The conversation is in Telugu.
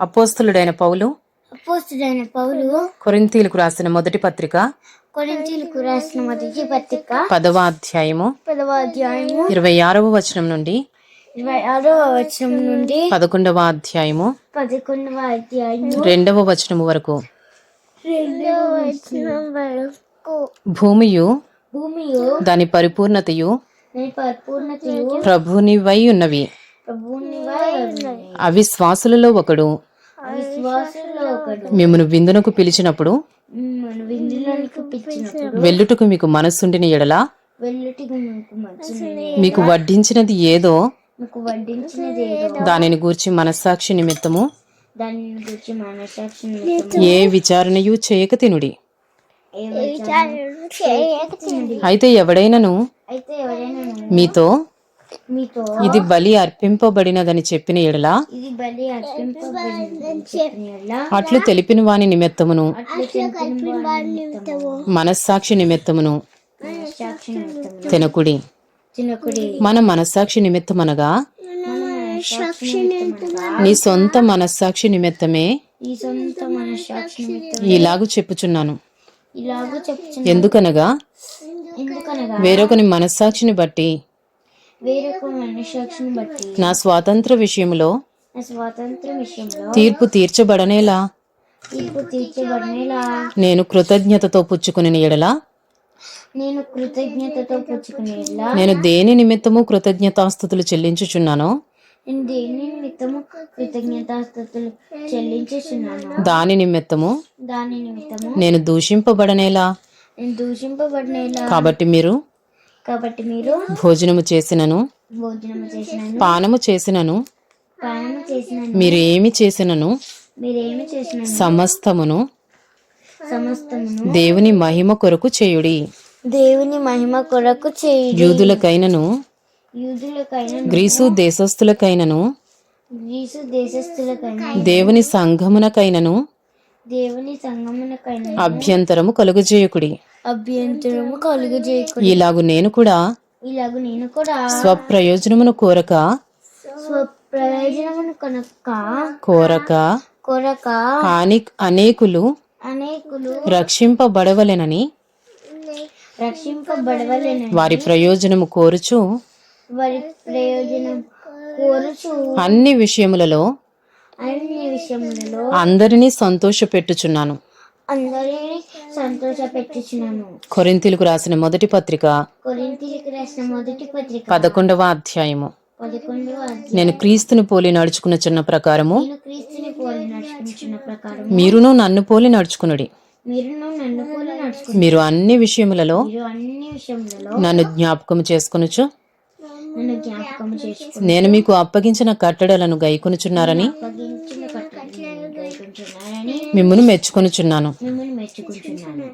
అపోస్తులుడైన పౌలు అపోస్తుడైన పౌలు కొరింథీలకు రాసిన మొదటి పత్రిక కొరింథీలకు రాసిన మొదటి పత్రిక పదవ అధ్యాయము పదవ అధ్యాయము ఇరవై ఆరవ వచనం నుండి ఇరవై ఆరవ వచనం నుండి పదకొండవ అధ్యాయము పదకొండవ అధ్యాయము రెండవ వచనము వరకు. రెండవ వచనం వరకు. భూమియు భూమియు దాని పరిపూర్ణతయు ప్రభునివై ఉన్నవి. అవిశ్వాసులలో ఒకడు. మిమ్మను విందునకు పిలిచినప్పుడు వెళ్ళుటకు మీకు మనస్సుండిన ఎడల మీకు వడ్డించినది ఏదో? దానిని గూర్చి మనస్సాక్షి నిమిత్తము ఏ విచారణయు చేయక తినుడి. అయితే ఎవడైనను మీతో ఇది బలి అర్పింపబడినదని చెప్పిన ఎడల అట్లు తెలిపిన వాని నిమిత్తమును మనస్సాక్షి నిమిత్తమును తినకుడి. మన మనస్సాక్షి మనస్సాక్షి నిమిత్తముగా నీ సొంత మనస్సాక్షి నిమిత్తమే నిమిత్తం ఇలాగు చెప్పుచున్నాను. ఎందుకనగా వేరొకని మనస్సాక్షిని బట్టి వేరొక మనస్సాక్షిని బట్టి నా స్వాతంత్ర విషయంలో నా స్వాతంత్ర విషయంలో తీర్పు తీర్చబడనేలా? తీర్పు తీర్చబడినలా? నేను కృతజ్ఞతతో పుచ్చుకుని ఎడల? నేను కృతజ్ఞతతో పుచ్చుకునేలా నేను దేని నిమిత్తము కృతజ్ఞతాస్థుతులు చెల్లించుచున్నానో? నేను దేని నిమిత్తము కృతజ్ఞతాస్తుతులు చెల్లించేస్తున్నాను దాని నిమిత్తము దాని నిమిత్తము నేను దూషింపబడనేలా? నేను దూషింపబడినలా? కాబట్టి మీరు కాబట్టి మీరు భోజనము చేసినను. భోజనం చేసినాను. పానము చేసినను. పాలన చేసినాను. మీరు ఏమి చేసినను? మీరేమి చేసినాను? సమస్తమును. సమస్తమును. దేవుని మహిమ కొరకు చేయుడి. దేవుని మహిమ కొరకు చేయి యూదులకైనను. యూదులకైనా గ్రీసు దేశస్థులకైనను. గ్రీసు దేశస్థులకైనా దేవుని సంఘమునకైనను. దేవుని సంగమునకైనా. అభ్యంతరము కలుగజేయకుడి. అభ్యంతరము కలుగు చేయకు ఇలాగు నేను కూడా ఇలాగ నేను కూడా. స్వప్రయోజనమును కోరక స్వప్రయోజనమును కనుక కోరక కొరక అనేకులు అనేకులు రక్షింపబడవలెనని రక్షింపబడవలెనని వారి ప్రయోజనము కోరుచు వారి ప్రయోజనం కోరుచు అన్ని విషయములలో అన్ని అందరినీ సంతోషపెట్టుచున్నాను. అందరినీ సంతోష పెట్టుచున్నాను కొరింతీలకు రాసిన మొదటి పత్రిక కొరింతీలకు రాసిన మొదటి పత్రిక పదకొండవ అధ్యాయము. నేను క్రీస్తుని పోలి నడుచుకున్న చిన్న ప్రకారము మీరును నన్ను పోలి నడుచుకునుడి. నడుచుకుంటారు మీరు అన్ని విషయములలో నన్ను జ్ఞాపకం చేసుకొనుచు. నేను మీకు అప్పగించిన కట్టడలను గైకొనుచున్నారని మిమ్మును మెచ్చుకొనుచున్నాను మిమ్మల్ని మెచ్చుకుంటున్నాను.